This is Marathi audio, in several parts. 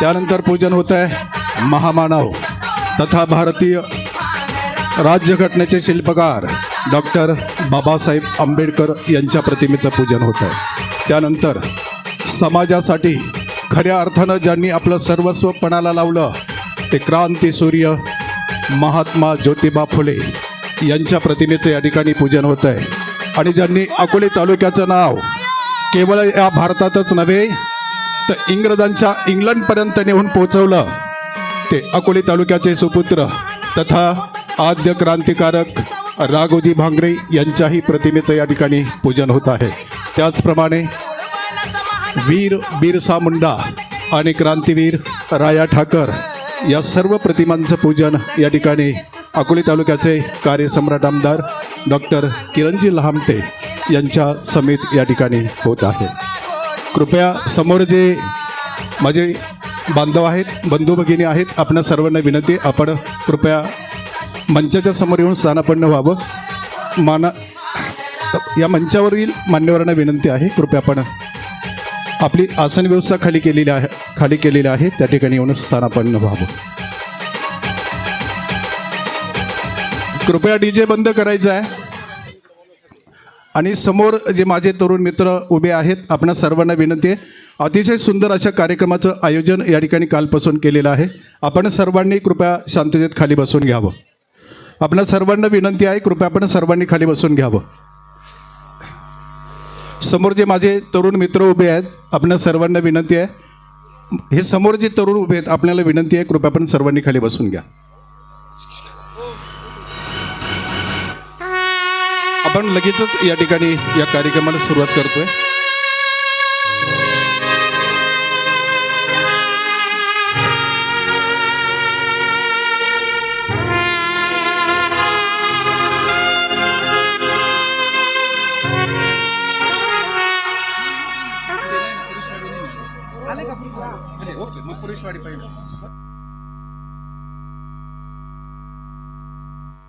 त्यानंतर पूजन होत आहे महामानव तथा भारतीय राज्यघटनेचे शिल्पकार डॉक्टर बाबासाहेब आंबेडकर यांच्या प्रतिमेचं पूजन होत आहे. त्यानंतर समाजासाठी खऱ्या अर्थानं ज्यांनी आपलं सर्वस्व पणाला लावलं ते क्रांतीसूर्य महात्मा ज्योतिबा फुले यांच्या प्रतिमेचं या ठिकाणी पूजन होत आहे. आणि ज्यांनी अकोले तालुक्याचं नाव केवळ या भारतातच नव्हे तर इंग्रजांच्या इंग्लंडपर्यंत नेऊन पोहोचवलं ते अकोले तालुक्याचे सुपुत्र तथा आद्य क्रांतिकारक राघोजी भांगरे यांच्याही प्रतिमेचं या ठिकाणी पूजन होत आहे. त्याचप्रमाणे वीर बिरसा मुंडा आणि क्रांतीवीर राया ठाकर या सर्व प्रतिमांचं पूजन या ठिकाणी अकोले तालुक्याचे कार्यसम्राट आमदार डॉक्टर किरणजी लहामटे यांच्या समेत या ठिकाणी होत आहे. कृपया समोर जे माझे बांधव आहेत बंधू भगिनी आहेत आपण सर्वांना विनंती आपण कृपया मंचाच्या समोर येऊन स्थानापन्न व्हावं. माना या मंचावरील मान्यवरांना विनंती आहे कृपया आपण आपली आसन व्यवस्था खाली केलेली आहे खाली केलेली आहे त्या ठिकाणी येऊन स्थानापन्न व्हावं. कृपया डी जे बंद करायचा आहे. आणि समोर जे माझे तरुण मित्र उभे आहेत आपणा सर्वांना विनंती आहे. अतिशय सुंदर अशा कार्यक्रमाचं आयोजन या ठिकाणी कालपासून केलेलं आहे. आपण सर्वांनी कृपया शांततेत खाली बसून घ्यावं. आपणा सर्वांना विनंती आहे कृपया आपण सर्वांनी खाली बसून घ्यावं. समोर जे माझे तरुण मित्र उभे आहेत आपणा सर्वांना विनंती आहे. हे समोर जे तरुण उभे आहेत आपल्याला विनंती आहे कृपया आपण सर्वांनी खाली बसून घ्या. आपण लगेचच या ठिकाणी या कार्यक्रमाला सुरुवात करतोय.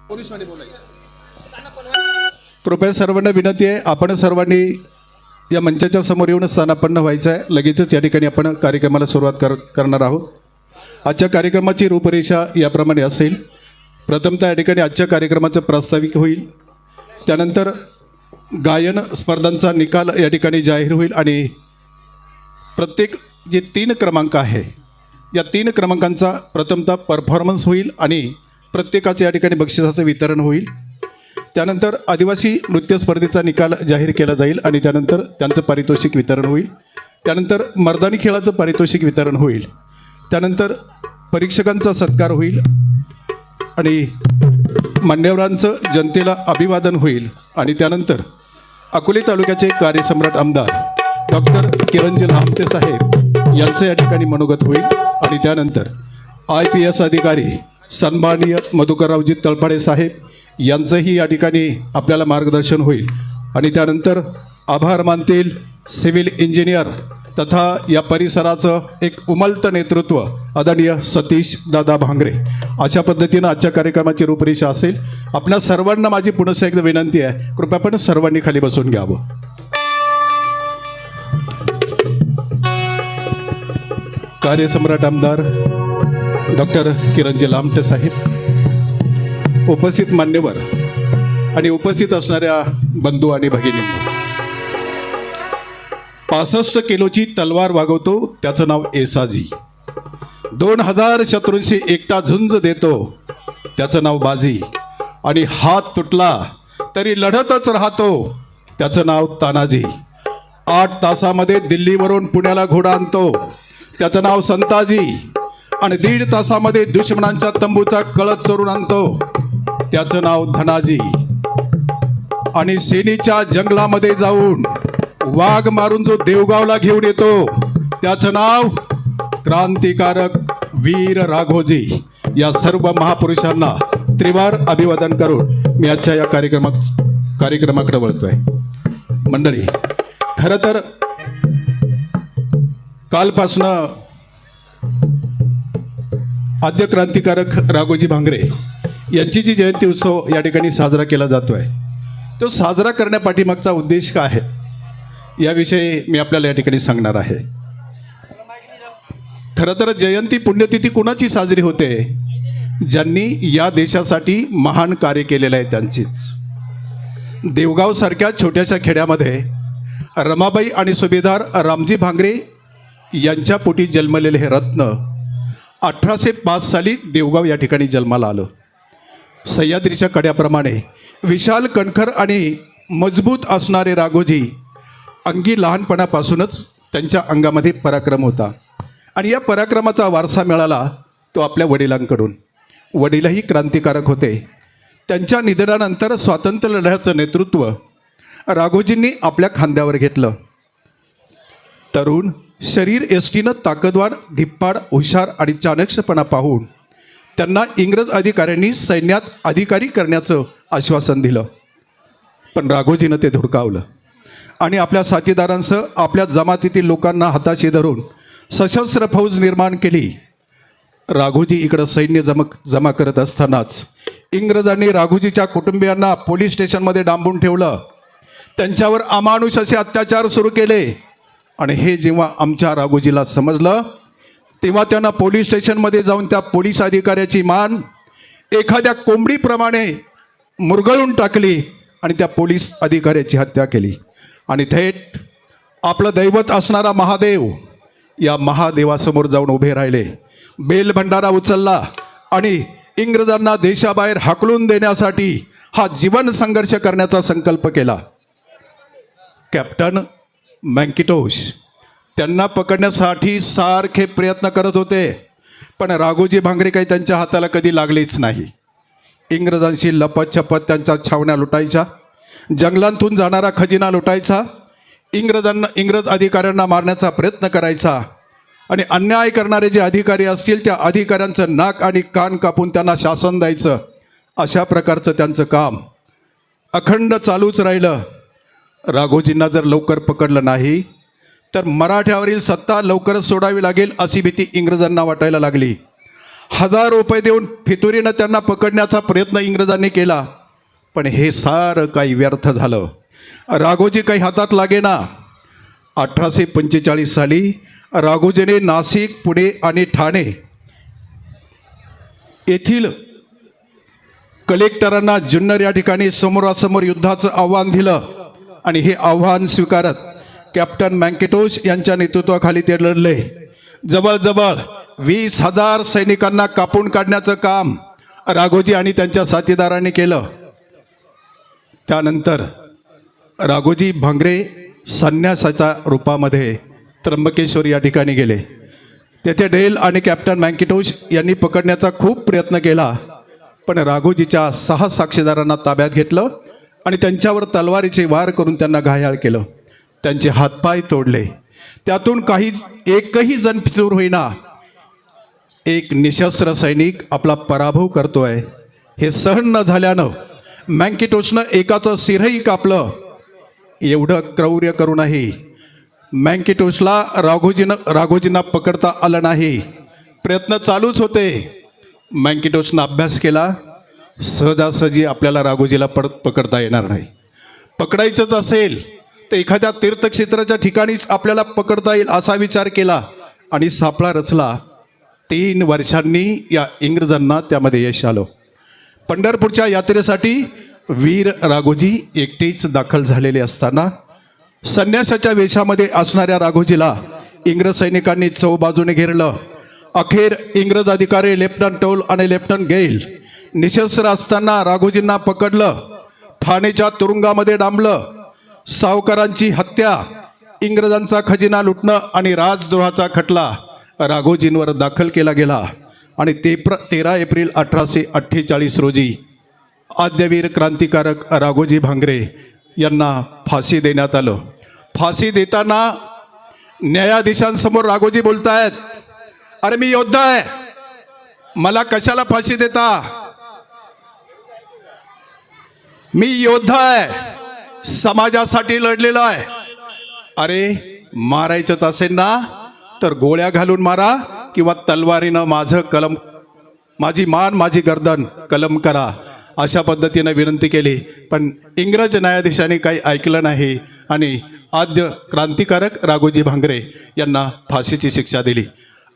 पोलीसवाडी बोलायचं. कृपया सर्वांना विनंती आहे. आपण सर्वांनी या मंचाच्या समोर येऊन स्थानापन्न व्हायचं आहे लगेचच या ठिकाणी आपण कार्यक्रमाला सुरुवात कर करणार आहोत. आजच्या कार्यक्रमाची रूपरेषा याप्रमाणे असेल. प्रथमतः या ठिकाणी आजच्या कार्यक्रमाचं प्रास्ताविक होईल. त्यानंतर गायन स्पर्धांचा निकाल या ठिकाणी जाहीर होईल आणि प्रत्येक जे तीन क्रमांक आहे या तीन क्रमांकांचा प्रथमतः परफॉर्मन्स होईल आणि प्रत्येकाचं या ठिकाणी बक्षिसाचं वितरण होईल. त्यानंतर आदिवासी नृत्य स्पर्धेचा निकाल जाहीर केला जाईल आणि त्यानंतर त्यांचं पारितोषिक वितरण होईल. त्यानंतर मर्दानी खेळाचं पारितोषिक वितरण होईल. त्यानंतर परीक्षकांचा सत्कार होईल आणि मान्यवरांचं जनतेला अभिवादन होईल. आणि त्यानंतर अकोले तालुक्याचे कार्यसम्राट आमदार डॉक्टर किरणजी लामटे साहेब यांचं या ठिकाणी मनोगत होईल. आणि त्यानंतर आय पी एस अधिकारी सन्माननीय मधुकररावजी तळपाडे साहेब यांचंही या ठिकाणी आपल्याला मार्गदर्शन होईल. आणि त्यानंतर आभार मानतील सिव्हिल इंजिनियर तथा या परिसराचं एक उमलत नेतृत्व आदरणीय सतीश दादा भांगरे. अशा पद्धतीनं आजच्या कार्यक्रमाची रूपरेषा असेल. आपल्या सर्वांना माझी पुन्हा एकदा विनंती आहे कृपया पण सर्वांनी खाली बसून घ्यावं. कार्यसम्राट आमदार डॉक्टर किरणजी लामटे साहेब. उपस्थित मान्यवर आणि उपस्थित असणाऱ्या बंधू आणि भगिनी पासष्ट किलोची तलवार वागवतो त्याचं नाव एसाजी. दोन हजार शत्रूंशी एकटा झुंज देतो त्याचं नाव बाजी. आणि हात तुटला तरी लढतच राहतो त्याचं नाव तानाजी. आठ तासामध्ये दिल्लीवरून पुण्याला घोडा आणतो त्याचं नाव संताजी. आणि दीड तासामध्ये दुश्मनांच्या तंबूचा कळत चोरून आणतो त्याचं नाव धनाजी. आणि सेनीच्या जंगलामध्ये जाऊन वाघ मारून जो देवगावला घेऊन येतो त्याचं नाव क्रांतिकारक वीर राघोजी. या सर्व महापुरुषांना त्रिवार अभिवादन करून मी आजच्या या कार्यक्रमात कार्यक्रमाकडे वळतोय. मंडळी खरं तर कालपासनं आद्य क्रांतिकारक राघोजी भांगरे यांची जी जयंती उत्सव या ठिकाणी साजरा केला जातो आहे तो साजरा करण्यापाठीमागचा उद्देश काय आहे? याविषयी मी आपल्याला या ठिकाणी सांगणार आहे. खरं तर जयंती पुण्यतिथी कुणाची साजरी होते? ज्यांनी या देशासाठी महान कार्य केलेलं आहे त्यांचीच. देवगावसारख्या छोट्याशा खेड्यामध्ये रमाबाई आणि सुभेदार रामजी भांगरे यांच्या पोटी जन्मलेले हे रत्न अठराशे पाच साली देवगाव या ठिकाणी जन्माला आलं. सह्याद्रीच्या कड्याप्रमाणे विशाल कणखर आणि मजबूत असणारे राघोजी अंगी लहानपणापासूनच त्यांच्या अंगामध्ये पराक्रम होता. आणि या पराक्रमाचा वारसा मिळाला तो आपल्या वडिलांकडून. वडीलही क्रांतिकारक होते. त्यांच्या निधनानंतर स्वातंत्र्य लढ्याचं नेतृत्व राघोजींनी आपल्या खांद्यावर घेतलं. तरुण शरीर एसटीनं ताकदवार धिप्पाड हुशार आणि चाणक्षपणा पाहून त्यांना इंग्रज अधिकाऱ्यांनी सैन्यात अधिकारी करण्याचं आश्वासन दिलं. पण राघोजीनं ते धुडकावलं. आणि आपल्या साथीदारांसह आपल्या जमातीतील लोकांना हाताशी धरून सशस्त्र फौज निर्माण केली. राघोजी इकडं सैन्य जम जमा करत असतानाच इंग्रजांनी राघोजीच्या कुटुंबियांना पोलीस स्टेशनमध्ये डांबून ठेवलं. त्यांच्यावर अमानुष असे अत्याचार सुरू केले. आणि हे जेव्हा आमच्या राघोजीला समजलं तेव्हा त्यांना पोलीस स्टेशनमध्ये जाऊन त्या पोलीस अधिकाऱ्याची मान एखाद्या कोंबडीप्रमाणे मुरगळून टाकली आणि त्या पोलीस अधिकाऱ्याची हत्या केली. आणि थेट आपलं दैवत असणारा महादेव या महादेवासमोर जाऊन उभे राहिले. बेल भंडारा उचलला आणि इंग्रजांना देशाबाहेर हाकलून देण्यासाठी हा जीवन संघर्ष करण्याचा संकल्प केला. कॅप्टन मँकिटोश त्यांना पकडण्यासाठी सारखे प्रयत्न करत होते पण राघोजी भांगरे काही त्यांच्या हाताला कधी लागलेच नाही. इंग्रजांशी लपतछपत त्यांच्या छावण्या लुटायच्या जंगलांतून जाणारा खजिना लुटायचा इंग्रजांना इंग्रज अधिकाऱ्यांना मारण्याचा प्रयत्न करायचा आणि अन्याय करणारे जे अधिकारी असतील त्या अधिकाऱ्यांचं नाक आणि कान कापून त्यांना शासन द्यायचं अशा प्रकारचं त्यांचं काम. अखंड चालूच राहिलं. राघोजींना जर लवकर पकडलं नाही तर मराठ्यावरील सत्ता लवकरच सोडावी लागेल अशी भीती इंग्रजांना वाटायला लागली. हजार रुपये देऊन फितुरीनं त्यांना पकडण्याचा प्रयत्न इंग्रजांनी केला. पण हे सारं काही व्यर्थ झालं. राघोजी काही हातात लागेना. अठराशे पंचेचाळीस साली राघोजीने नाशिक पुणे आणि ठाणे येथील कलेक्टरांना जुन्नर या ठिकाणी समोरासमोर युद्धाचं आव्हान दिलं आणि हे आव्हान स्वीकारत कॅप्टन मँकेटोश यांच्या नेतृत्वाखाली ते लढले. जवळजवळ वीस हजार सैनिकांना कापून काढण्याचं काम राघोजी आणि त्यांच्या साथीदारांनी केलं. त्यानंतर राघोजी भांगरे संन्यासाच्या रूपामध्ये त्र्यंबकेश्वर या ठिकाणी गेले. तेथे डेल आणि कॅप्टन मँकिटोश यांनी पकडण्याचा खूप प्रयत्न केला पण राघोजीच्या सहा साक्षीदारांना ताब्यात घेतलं आणि त्यांच्यावर तलवारीचे वार करून त्यांना घायाळ केलं. त्यांचे हातपाय तोडले. त्यातून काही एकही जण फितूर होईना. एक निशस्त्र सैनिक आपला पराभव करतोय. हे सहन न झाल्यानं मँकिटोसनं एकाचं शिरही कापलं. एवढं क्रौर्य करूनही मँकिटोसला राघोजीनं राघोजींना पकडता आलं नाही. प्रयत्न चालूच होते. मँकिटोसनं अभ्यास केला. सहजासहजी आपल्याला राघोजीला पड पकडता येणार नाही. पकडायचंच असेल. एखाद्या तीर्थक्षेत्राच्या ठिकाणीच आपल्याला पकडता येईल असा विचार केला आणि सापळा रचला. तीन वर्षांनी या इंग्रजांना त्यामध्ये यश आलं. पंढरपूरच्या यात्रेसाठी वीर राघोजी एकटेच दाखल झालेले असताना संन्यासाच्या वेशामध्ये असणाऱ्या राघोजीला इंग्रज सैनिकांनी चौबाजूने घेरलं. अखेर इंग्रज अधिकारी लेफ्टनंट टोल आणि लेफ्टनंट गेल निशस्त्र असताना राघोजींना पकडलं. ठाणेच्या तुरुंगामध्ये डांबलं. सावकारांची हत्या इंग्रजांचा खजिना लुटणं आणि राजद्रोहाचा खटला राघोजींवर दाखल केला गेला. आणि ते प्र तेरा एप्रिल अठराशे अठ्ठेचाळीस रोजी आद्यवीर क्रांतिकारक राघोजी भांगरे यांना फाशी देण्यात आलं. फाशी देताना न्यायाधीशांसमोर राघोजी बोलतायत अरे मी योद्धा आहे मला कशाला फाशी देता? मी योद्धा आहे समाजासाठी लढलेलं आहे. अरे मारायचंच असेल ना तर गोळ्या घालून मारा किंवा तलवारीनं माझं कलम माझी मान माझी गर्दन कलम करा अशा पद्धतीनं विनंती केली. पण इंग्रज न्यायाधीशांनी काही ऐकलं नाही आणि आद्य क्रांतिकारक राघोजी भांगरे यांना फाशीची शिक्षा दिली.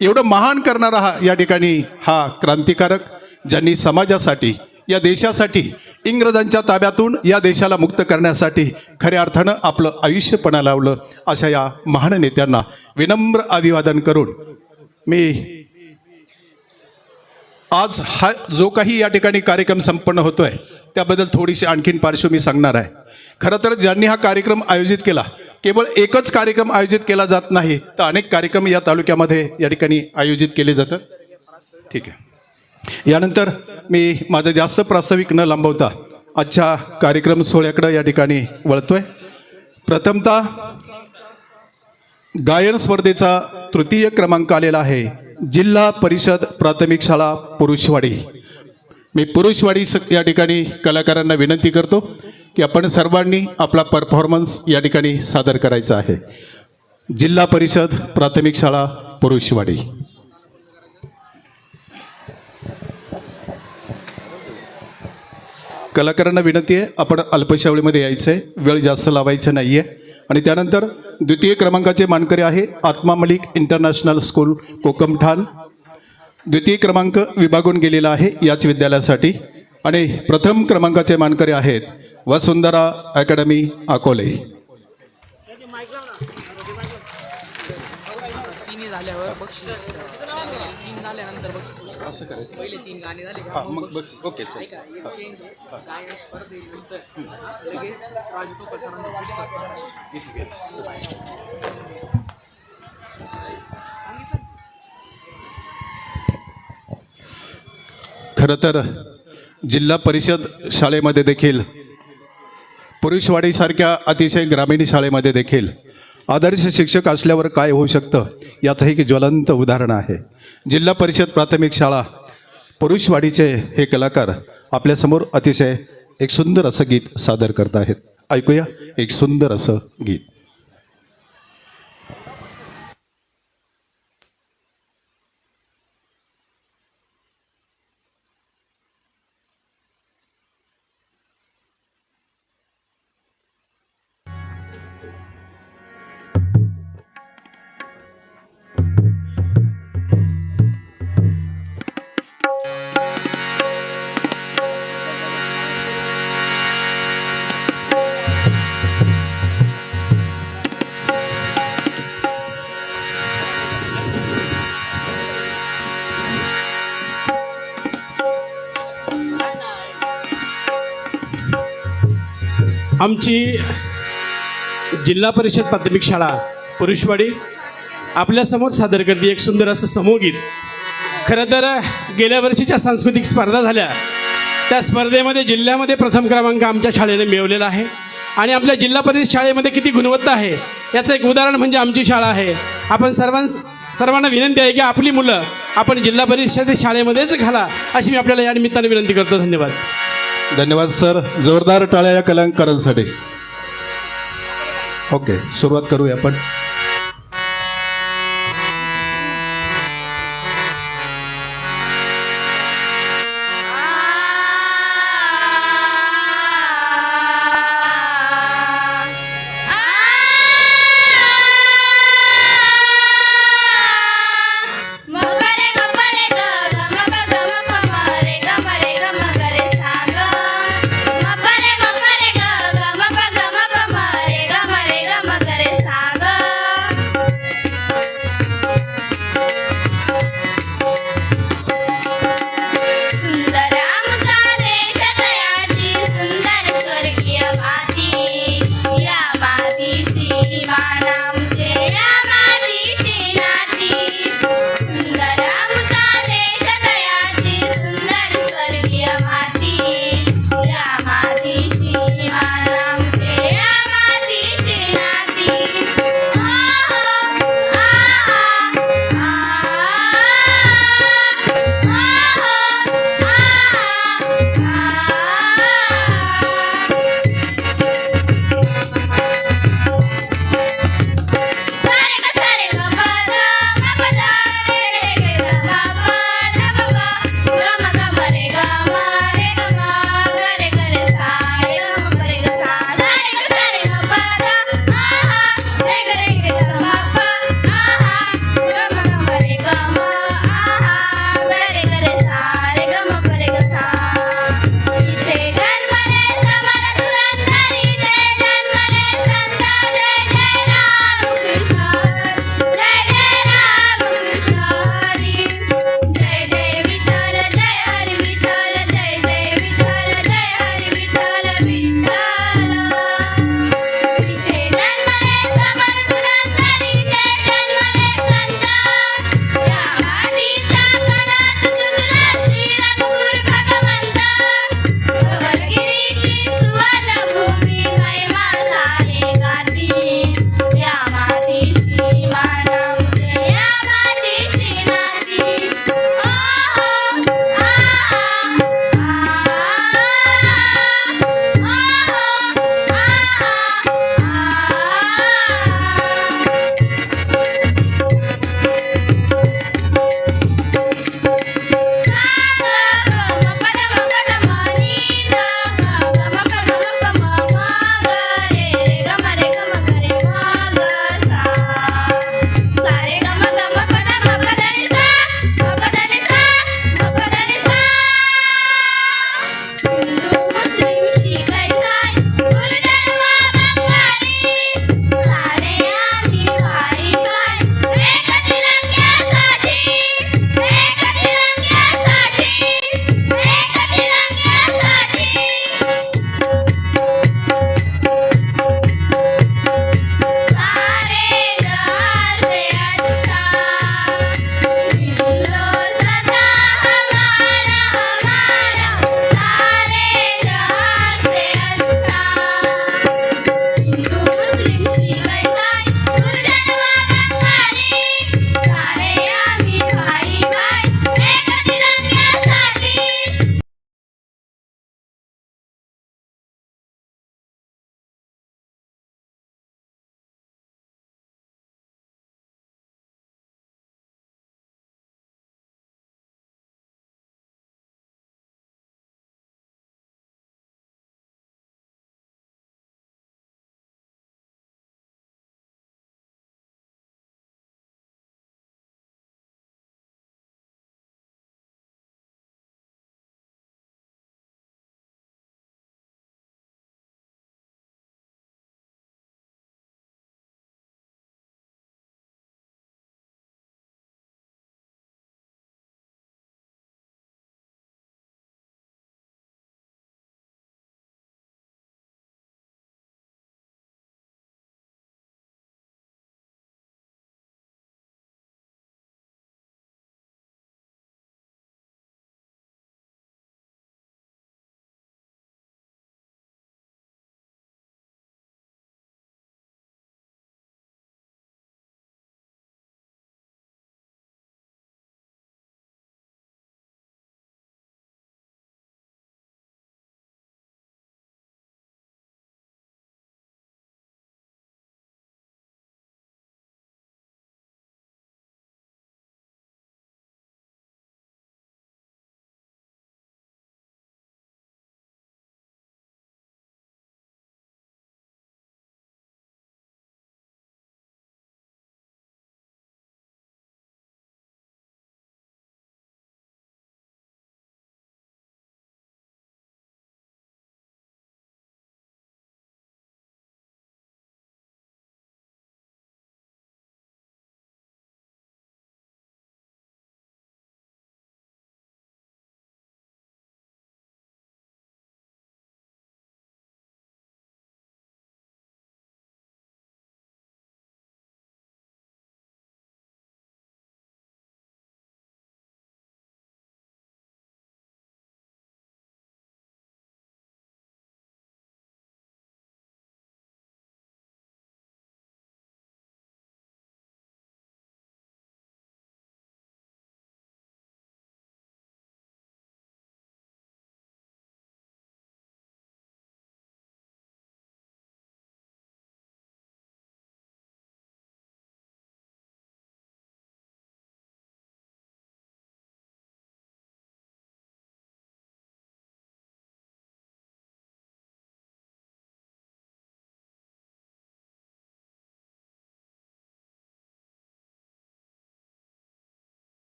एवढं महान करणारा हा या ठिकाणी हा क्रांतिकारक ज्यांनी समाजासाठी या देशासाठी इंग्रजांच्या ताब्यातून या देशाला मुक्त करण्यासाठी खऱ्या अर्थानं आपलं आयुष्यपणा लावलं अशा या महान नेत्यांना विनम्र अभिवादन करून मी आज हा जो काही या ठिकाणी कार्यक्रम संपन्न होतोय त्याबद्दल थोडीशी आणखीन पार्श्वभूमी सांगणार आहे. खरं तर ज्यांनी हा कार्यक्रम आयोजित केला केवळ एकच कार्यक्रम आयोजित केला जात नाही तर अनेक कार्यक्रम या तालुक्यामध्ये या ठिकाणी आयोजित केले जातात. ठीक आहे. यानंतर मी माझं जास्त प्रास्ताविक न लांबवता आजच्या कार्यक्रम सोहळ्याकडं या ठिकाणी वळतोय. प्रथमतः गायन स्पर्धेचा तृतीय क्रमांक आलेला आहे जिल्हा परिषद प्राथमिक शाळा पुरुषवाडी. मी पुरुषवाडी स या ठिकाणी कलाकारांना विनंती करतो की आपण सर्वांनी आपला परफॉर्मन्स या ठिकाणी सादर करायचा आहे. जिल्हा परिषद प्राथमिक शाळा पुरुषवाडी. कलाकारांना विनंती आहे आपण अल्पशावळीमध्ये यायचं आहे वेळ जास्त लावायचं नाही आहे आणि त्यानंतर द्वितीय क्रमांकाचे मानकरी आहे आत्मा मलिक इंटरनॅशनल स्कूल कोकमठाण. द्वितीय क्रमांक विभागून गेलेला आहे याच विद्यालयासाठी. आणि प्रथम क्रमांकाचे मानकरी आहेत वसुंधरा अकॅडमी अकोले. झाल्यावर बक्षीस असं करायचं? पहिले तीन गाणे झाले का? मग बक्षीस. ओके ऐका एक चेंज आहे. गायन स्पर्धेनंतर लगेच राजू टोकरसरांचं पुस्तक खरं तर जिल्हा परिषद शाळेमध्ये देखील पुरुषवाडीसारख्या अतिशय ग्रामीण शाळेमध्ये देखील आदर्श शिक्षक असल्यावर काय होऊ शकतं? याचं एक ज्वलंत उदाहरण आहे. जिल्हा परिषद प्राथमिक शाळा पुरुषवाडीचे हे कलाकार आपल्यासमोर अतिशय एक सुंदर असं गीत सादर करत आहेत. ऐकूया एक सुंदर असं गीत. आमची जिल्हा परिषद प्राथमिक शाळा पुरुषवाडी. आपल्यासमोर सादर करते एक सुंदर असं समूहगीत खरं तर गेल्या वर्षीच्या सांस्कृतिक स्पर्धा झाल्या. त्या स्पर्धेमध्ये जिल्ह्यामध्ये प्रथम क्रमांक आमच्या शाळेने मिळवलेला आहे. आणि आपल्या जिल्हा परिषद शाळेमध्ये किती गुणवत्ता आहे याचं एक उदाहरण म्हणजे आमची शाळा आहे. आपण सर्वां सर्वांना विनंती आहे की आपली मुलं आपण जिल्हा परिषद शाळेमध्येच घाला अशी मी आपल्याला या निमित्ताने विनंती करतो. धन्यवाद. धन्यवाद सर. जोरदार टाळ्या या कलाकारांसाठी. ओके सुरुवात करूया आपण.